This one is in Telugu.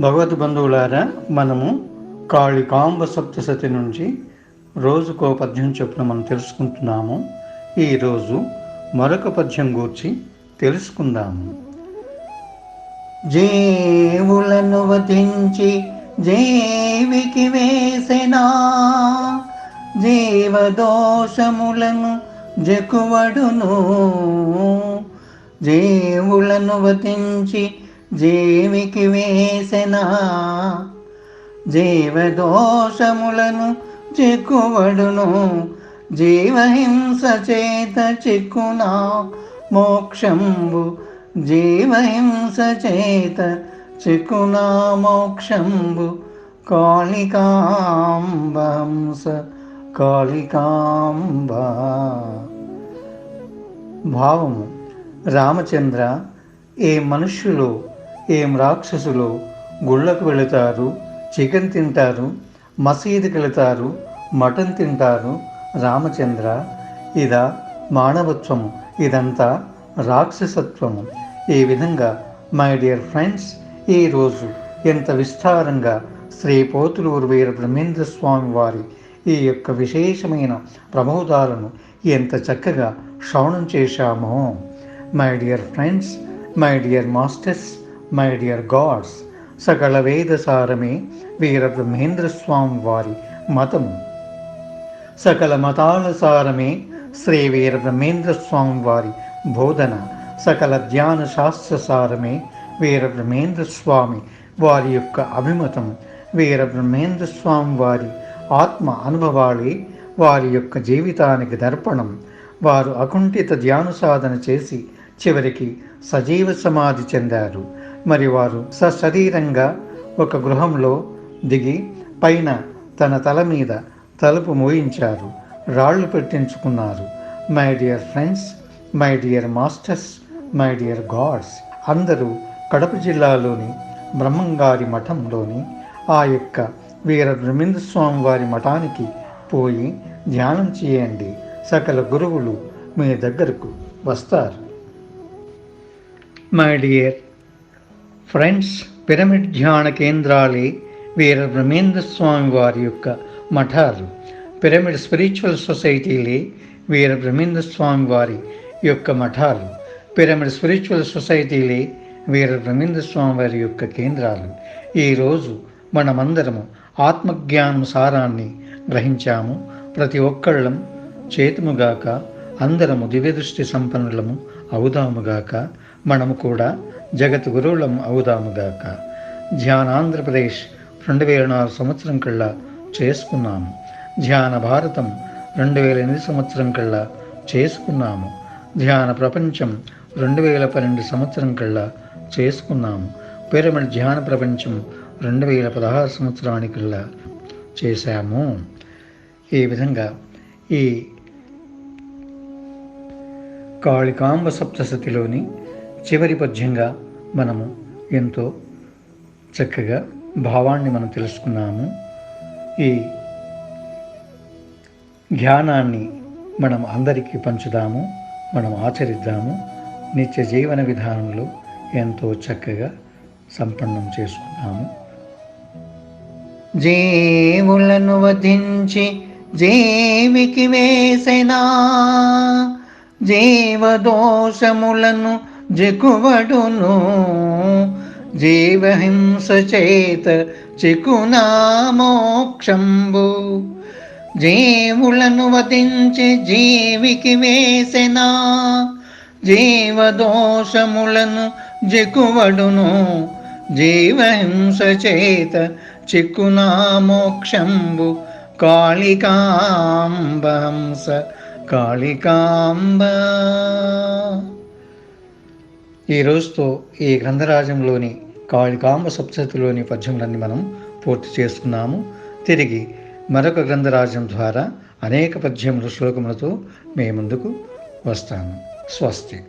భగవద్ బంధువులారా మనము కాళికాంబ సప్తశతి నుంచి రోజుకో పద్యం చొప్పున మనం తెలుసుకుంటున్నాము. ఈరోజు మరొక పద్యం గూర్చి తెలుసుకుందాము. జీవులను వధించి జీవికి వేసెనా? జీవదోషములను జకువడును. జీవులను వధించి జీవికి వేసెనా? జీవదోషములను చిక్కువడును. జీవహింస చేత చిక్కునా? మోక్షంబు. జీవహింస చేత చిక్కునా? మోక్షంబు. కాళికాంబంస కాళికాంబ. భావము. రామచంద్ర ఏ మనుష్యులు ఏం రాక్షసులు గుళ్ళకు వెళుతారు చికెన్ తింటారు మసీదుకి వెళతారు మటన్ తింటారు రామచంద్ర ఇదా మానవత్వము ఇదంతా రాక్షసత్వము. ఈ విధంగా మై డియర్ ఫ్రెండ్స్ ఈరోజు ఎంత విస్తారంగా శ్రీ పోతులూరు వీర బ్రహ్మేంద్ర స్వామి వారి ఈ యొక్క విశేషమైన ప్రబోధాలను ఎంత చక్కగా శ్రవణం చేశామో. My dear friends my dear masters my dear gods సకల వేదసారమే వీర బ్రహ్మేంద్ర స్వామి వారి మతం. సకల మతాల సారమే శ్రీ వీర బ్రహ్మేంద్ర స్వామి వారి బోధన. సకల ధ్యాన శాస్త్ర సారమే వీర బ్రహ్మేంద్ర స్వామి వారి యొక్క అభిమతం. వీర బ్రహ్మేంద్ర స్వామి వారి ఆత్మ అనుభవాలే వారి యొక్క జీవితానికి దర్పణం. వారు అకుంఠిత ధ్యాన సాధన చేసి చివరికి సజీవ సమాధి చెందారు. మరి వారు సశరీరంగా ఒక గృహంలో దిగి పైన తన తల మీద తలుపు మోయించారు. రాళ్ళు పెట్టించుకున్నారు. My dear friends my dear masters my dear gods అందరూ కడప జిల్లాలోని బ్రహ్మంగారి మఠంలోని ఆ యొక్క వీర బ్రహ్మేంద్ర స్వామి వారి మఠానికి పోయి ధ్యానం చేయండి. సకల గురువులు మీ దగ్గరకు వస్తారు. మై డియర్ ఫ్రెండ్స్ పిరమిడ్ ధ్యాన కేంద్రాలే వీర బ్రహ్మేంద్ర స్వామి వారి యొక్క మఠాలు. పిరమిడ్ స్పిరిచువల్ సొసైటీలే వీర బ్రహ్మేంద్ర స్వామి వారి యొక్క మఠాలు. పిరమిడ్ స్పిరిచువల్ సొసైటీలే వీర బ్రహ్మేంద్ర స్వామి వారి యొక్క కేంద్రాలు. ఈరోజు మనమందరము ఆత్మజ్ఞానం సారాన్ని గ్రహించాము. ప్రతి ఒక్కళ్ళం చేతుముగాక అందరము దివ్యదృష్టి సంపన్నులము అవుదాముగాక మనము కూడా జగత్ గురువులం అవుదాముగాక ధ్యానాంధ్రప్రదేశ్ రెండు వేల నాలుగు సంవత్సరం కల్లా చేసుకున్నాము. ధ్యాన భారతం రెండు వేల ఎనిమిది సంవత్సరం కల్లా చేసుకున్నాము. ధ్యాన ప్రపంచం రెండు వేల పన్నెండు సంవత్సరం కల్లా చేసుకున్నాము. పిరమిడ్ ధ్యాన ప్రపంచం రెండు వేల పదహారు సంవత్సరానికల్లా చేశాము. ఈ విధంగా ఈ కాళికాంబ సప్తసతిలోని చివరి పద్యంగా మనము ఎంతో చక్కగా భావాన్ని మనం తెలుసుకున్నాము. ఈ ధ్యానాన్ని మనం అందరికీ పంచుదాము మనం ఆచరిద్దాము. నిత్య జీవన విధానంలో ఎంతో చక్కగా సంపన్నం చేసుకున్నాము. జీవులను వధించి జీవికి వేసెనా జీవదోషములను జకువడును. జీవహింస చేత చికునా మోక్షంబు జీవులను వధించి జీవికి వేసెనా. జీవదోషములను జకువడును. జీవహింస చేత చిక్కునా మోక్షంబు కాళికాంబంస కాళికాంబ. ఈ రోజుతో ఈ గ్రంథరాజంలోని కాళికాంబ సప్తతిలోని పద్యములన్నీ మనం పూర్తి చేసుకున్నాము. తిరిగి మరొక గ్రంథరాజ్యం ద్వారా అనేక పద్యముల శ్లోకములతో మీ ముందుకు వస్తాను. స్వస్తి.